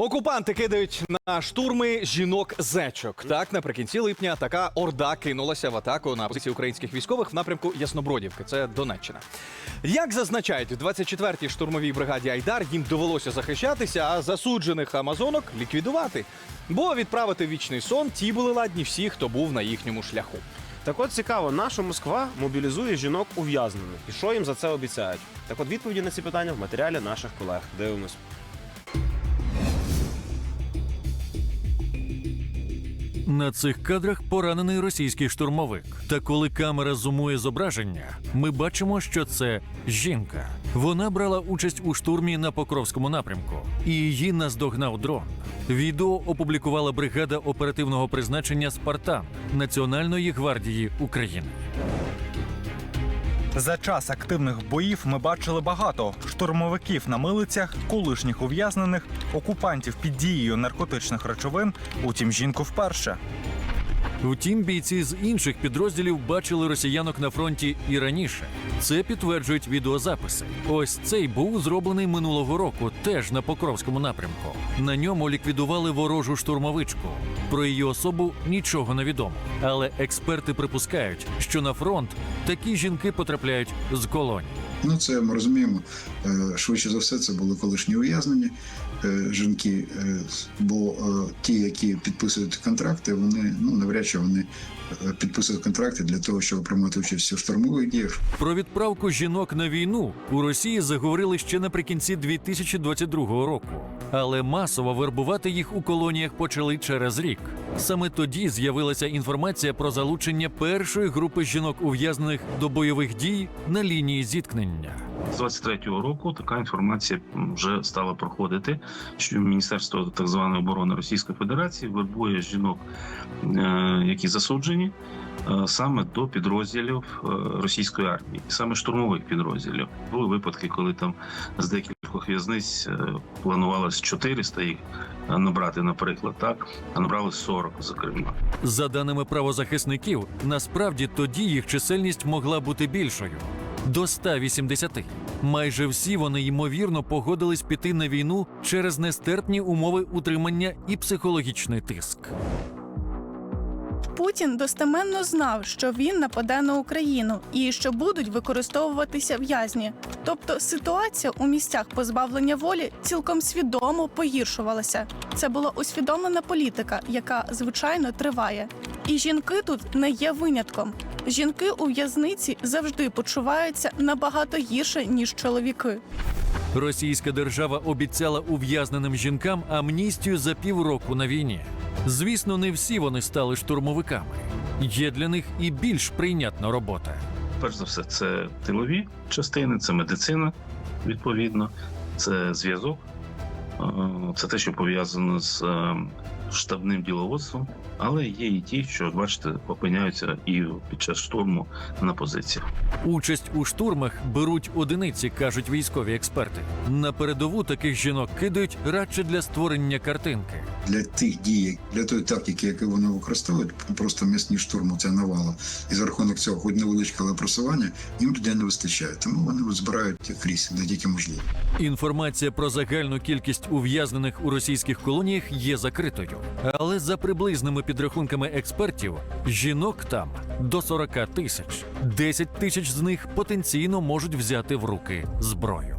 Окупанти кидають на штурми жінок зечок. Так, наприкінці липня така орда кинулася в атаку на позиції українських військових в напрямку Яснобродівки. Це Донеччина. Як зазначають, в 24-й штурмовій бригаді Айдар їм довелося захищатися, а засуджених амазонок ліквідувати. Бо відправити в вічний сон ті були ладні всі, хто був на їхньому шляху. Так от цікаво, наша Москва мобілізує жінок ув'язнених. І що їм за це обіцяють? Так от відповіді на ці питання в матеріалі наших колег. Дивимось. На цих кадрах поранений російський штурмовик. Та коли камера зумує зображення, ми бачимо, що це жінка. Вона брала участь у штурмі на Покровському напрямку, і її наздогнав дрон. Відео опублікувала бригада оперативного призначення Спартан Національної гвардії України. За час активних боїв ми бачили багато штурмовиків на милицях, колишніх ув'язнених, окупантів під дією наркотичних речовин. Утім, жінку вперше. Втім, бійці з інших підрозділів бачили росіянок на фронті і раніше. Це підтверджують відеозаписи. Ось цей був зроблений минулого року, теж на Покровському напрямку. На ньому ліквідували ворожу штурмовичку. Про її особу нічого не відомо. Але експерти припускають, що на фронт такі жінки потрапляють з колоній. Ну, це ми розуміємо. е, Швидше за все, це були колишні ув'язнені е, жінки. е, Бо ті, які підписують контракти, вони ну навряд чи вони підписують контракти для того, щоб приймати участь у штурмових діях. Про відправку жінок на війну у Росії заговорили ще наприкінці 2022 року. Але масово вербувати їх у колоніях почали через рік. Саме тоді з'явилася інформація про залучення першої групи жінок ув'язнених до бойових дій на лінії зіткнення. З 23-го року така інформація вже стала проходити, що Міністерство так званої оборони Російської Федерації вербує жінок, е, які засуджені, е, саме до підрозділів е, російської армії, саме штурмових підрозділів. Були випадки, коли там з декількох в'язниць планувалось 400 їх набрати, наприклад, так, а набрали 40, зокрема. За даними правозахисників, насправді тоді їх чисельність могла бути більшою до 180. Майже всі вони ймовірно погодились піти на війну через нестерпні умови утримання і психологічний тиск. Путін достеменно знав, що він нападе на Україну і що будуть використовуватися в'язні. Тобто ситуація у місцях позбавлення волі цілком свідомо погіршувалася. Це була усвідомлена політика, яка звичайно триває. І жінки тут не є винятком. Жінки у в'язниці завжди почуваються набагато гірше ніж чоловіки. Російська держава обіцяла ув'язненим жінкам амністію за півроку на війні. Звісно, не всі вони стали штурмовиками. Є для них і більш прийнятна робота. Перш за все, це тилові частини, це медицина, відповідно, це зв'язок, е, це те, що пов'язано з е, штабним діловодством, але є і ті, що, бачите, опиняються і під час штурму на позиціях. Участь у штурмах беруть одиниці, кажуть військові експерти. На передову таких жінок кидають радше для створення картинки. Для тих дій, для тої тактики, яку вони використовують, просто м'ясні штурму це навала. І за рахунок цього, хоч невеличке, але просування, їм людей не вистачає. Тому вони збирають крізь, де тільки можливо. Інформація про загальну кількість ув'язнених у російських колоніях є закритою. Але за приблизними підрахунками експертів, жінок там до 40 тисяч. 10 тисяч з них потенційно можуть взяти в руки зброю.